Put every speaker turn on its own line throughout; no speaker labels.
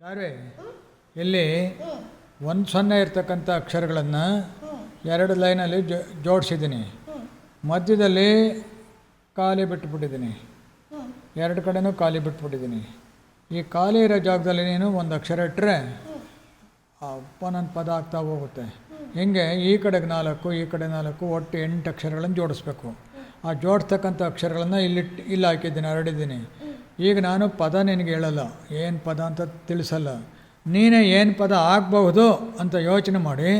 ಚಾರ್ವೆ ಇಲ್ಲಿ ಒಂದು ಸೊನ್ನೆ ಇರ್ತಕ್ಕಂಥ ಅಕ್ಷರಗಳನ್ನು ಎರಡು ಲೈನಲ್ಲಿ ಜೋ, ಜೋಡಿಸಿದ್ದೀನಿ. ಮಧ್ಯದಲ್ಲಿ ಖಾಲಿ ಬಿಟ್ಬಿಟ್ಟಿದ್ದೀನಿ. ಎರಡು ಕಡೆನೂ ಖಾಲಿ ಬಿಟ್ಬಿಟ್ಟಿದ್ದೀನಿ. ಈ ಖಾಲಿ ಇರೋ ಜಾಗದಲ್ಲಿ ನೀನು ಒಂದು ಅಕ್ಷರ ಇಟ್ಟರೆ ಒಂದೊಂದು ಪದ ಆಗ್ತಾ ಹೋಗುತ್ತೆ. ಹಿಂಗೆ ಈ ಕಡೆಗೆ ನಾಲ್ಕು, ಈ ಕಡೆ ನಾಲ್ಕು, ಒಟ್ಟು ಎಂಟು ಅಕ್ಷರಗಳನ್ನು ಜೋಡಿಸ್ಬೇಕು. ಆ ಜೋಡಿಸ್ತಕ್ಕಂಥ ಅಕ್ಷರಗಳನ್ನು ಇಲ್ಲಿಟ್ಟು ಇಲ್ಲಿ ಹಾಕಿದ್ದೀನಿ, ಹರಡಿದ್ದೀನಿ. ಈಗ ನಾನು ಪದ ನಿನಗೆ ಹೇಳಲ್ಲ. ಏನು ಪದ ಅಂತ ತಿಳಿಸಲ್ಲ. ನೀನೇ ಏನು ಪದ ಆಗಬಹುದು ಅಂತ ಯೋಚನೆ ಮಾಡಿ,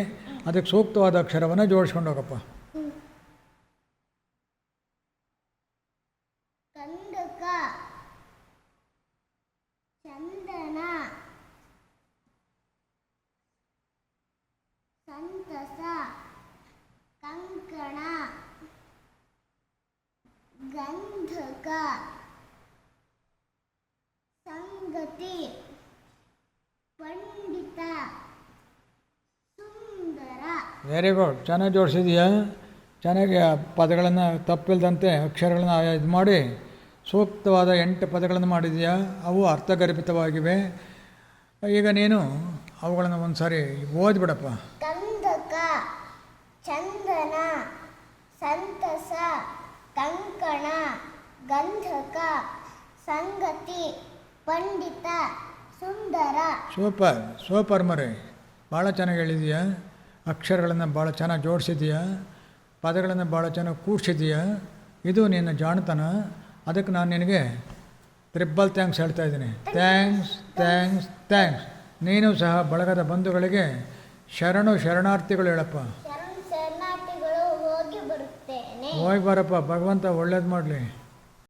ಅದಕ್ಕೆ ಸೂಕ್ತವಾದ ಅಕ್ಷರವನ್ನು ಜೋಡಿಸ್ಕೊಂಡು ಹೋಗಪ್ಪ.
ಕಂದಕ, ಚಂದನ, ಸಂತಸ, ಕಂಕಣ, ಗಂಧಕ ಸಂಗತಿ ಪಂಡಿತ ಸುಂದರ.
ವೆರಿ ಗುಡ್ ಚೆನ್ನಾಗಿ ಜೋಡಿಸಿದೀಯಾ? ಚೆನ್ನಾಗಿ ಪದಗಳನ್ನು ತಪ್ಪಿಲ್ದಂತೆ ಅಕ್ಷರಗಳನ್ನು ಇದು ಮಾಡಿ ಸೂಕ್ತವಾದ ಎಂಟು ಪದಗಳನ್ನು ಮಾಡಿದೆಯಾ? ಅವು ಅರ್ಥಗರ್ಭಿತವಾಗಿವೆ. ಈಗ ನೀನು ಅವುಗಳನ್ನು ಒಂದು ಸಾರಿ ಓದ್ಬಿಡಪ್ಪ.
ಕಂದಕ ಚಂದನ ಸಂತಸ ಕಂಕಣ ಗಂಧಕ ಸಂಗತಿ. ಪಂಡಿತ ಸುಂದರ.
ಸೂಪರ್ ಸೂಪರ್ ಮರೆ. ಭಾಳ ಚೆನ್ನಾಗಿ ಹೇಳಿದೀಯಾ? ಅಕ್ಷರಗಳನ್ನು ಭಾಳ ಚೆನ್ನಾಗಿ ಜೋಡಿಸಿದೀಯಾ? ಪದಗಳನ್ನು ಭಾಳ ಚೆನ್ನಾಗಿ ಕೂಡಿಸಿದೀಯಾ? ಇದು ನಿನ್ನ ಜಾಣತನ. ಅದಕ್ಕೆ ನಾನು ನಿನಗೆ ತ್ರಿಬ್ಬಲ್ ಥ್ಯಾಂಕ್ಸ್ ಹೇಳ್ತಾ ಇದ್ದೀನಿ. ಥ್ಯಾಂಕ್ಸ್ ಥ್ಯಾಂಕ್ಸ್ ಥ್ಯಾಂಕ್ಸ್ ನೀನು ಸಹ ಬಳಗದ ಬಂಧುಗಳಿಗೆ ಶರಣು ಶರಣಾರ್ಥಿಗಳು ಹೇಳಪ್ಪ. ಹೋಗಿ ಬಾರಪ್ಪ ಭಗವಂತ ಒಳ್ಳೇದು ಮಾಡಲಿ.